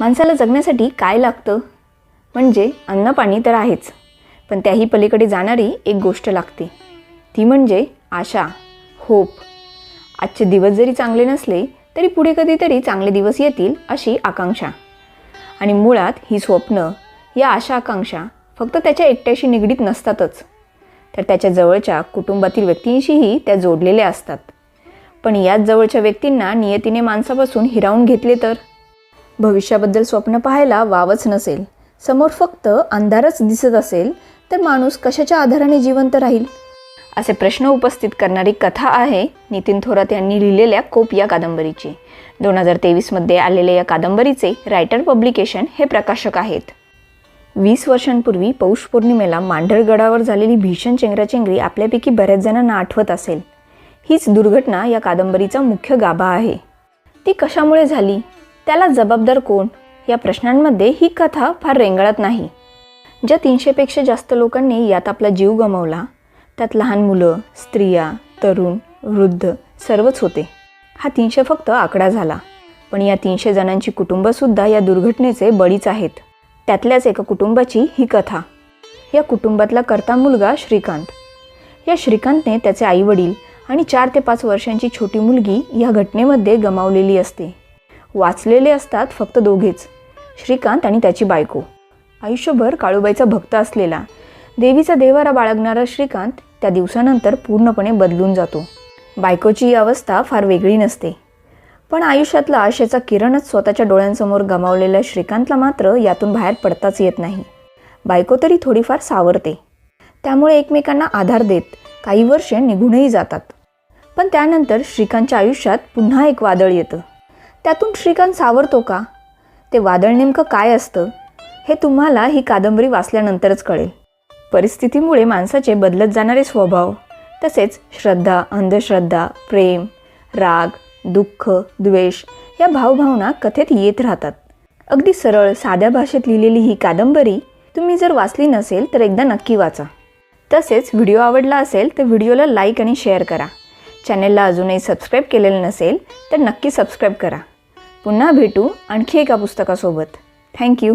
माणसाला जगण्यासाठी काय लागतं? म्हणजे अन्न पाणी तर आहेच पण त्याही पलीकडे जाणारी एक गोष्ट लागते. ती म्हणजे आशा होप. आजचे दिवस जरी चांगले नसले तरी पुढे कधीतरी चांगले दिवस येतील अशी आकांक्षा. आणि मुळात ही स्वप्न या आशा आकांक्षा फक्त त्याच्या एकट्याशी निगडीत नसतातच. तर त्याच्या जवळच्या कुटुंबातील व्यक्तींशीही त्या जोडलेल्या असतात. पण याच जवळच्या व्यक्तींना नियतीने माणसापासून हिरावून घेतले तर? भविष्याबद्दल स्वप्न पाहायला वावच नसेल. समोर फक्त अंधारच दिसत असेल तर माणूस कशाच्या आधाराने जिवंत राहील? असे प्रश्न उपस्थित करणारी कथा आहे नितीन थोरात यांनी लिहिलेल्या कोप या कादंबरीची. दोन हजार तेवीसमध्ये आलेल्या या कादंबरीचे रायटर पब्लिकेशन हे प्रकाशक आहेत. वीस वर्षांपूर्वी पौष पौर्णिमेला मांढरगडावर झालेली भीषण चेंगराचेंगरी आपल्यापैकी बऱ्याच जणांना आठवत असेल. हीच दुर्घटना या कादंबरीचा मुख्य गाभा आहे. ती कशामुळे झाली? त्याला जबाबदार कोण? या प्रश्नांमध्ये ही कथा फार रेंगाळत नाही. ज्या तीनशेपेक्षा जास्त लोकांनी यात आपला जीव गमावला त्यात लहान मुलं स्त्रिया तरुण वृद्ध सर्वच होते. हा तीनशे फक्त आकडा झाला. पण या तीनशे जणांची कुटुंबसुद्धा या दुर्घटनेचे बळीच आहेत. त्यातल्याच एका कुटुंबाची ही कथा. या कुटुंबातला करता मुलगा श्रीकांत. या श्रीकांतने त्याचे आईवडील आणि चार ते पाच वर्षांची छोटी मुलगी या घटनेमध्ये गमावलेली असते. वाचलेले असतात फक्त दोघेच श्रीकांत आणि त्याची बायको. आयुष्यभर काळूबाईचा भक्त असलेला देवीचा देवारा बाळगणारा श्रीकांत त्या दिवसानंतर पूर्णपणे बदलून जातो. बायकोची ही अवस्था फार वेगळी नसते. पण आयुष्यातला आशेचा किरणच स्वतःच्या डोळ्यांसमोर गमावलेल्या श्रीकांतला मात्र यातून बाहेर पडताच येत नाही. बायको तरी थोडीफार सावरते. त्यामुळे एकमेकांना आधार देत काही वर्षे निघूनही जातात. पण त्यानंतर श्रीकांतच्या आयुष्यात पुन्हा एक वादळ येतं. त्यातून श्रीकांत सावरतो का? ते वादळ नेमकं काय असतं? हे तुम्हाला ही कादंबरी वाचल्यानंतरच कळेल. परिस्थितीमुळे माणसाचे बदलत जाणारे स्वभाव तसेच श्रद्धा अंधश्रद्धा प्रेम राग दुःख द्वेष या भावभावना कथेत येत राहतात. अगदी सरळ साध्या भाषेत लिहिलेली ही कादंबरी तुम्ही जर वाचली नसेल तर एकदा नक्की वाचा. तसेच व्हिडिओ आवडला असेल तर व्हिडिओला लाईक आणि शेअर करा. चॅनेलला अजूनही सबस्क्राईब केलेलं नसेल तर नक्की सबस्क्राईब करा. पुन्हा भेटू आणखी एका पुस्तकासोबत. थँक्यू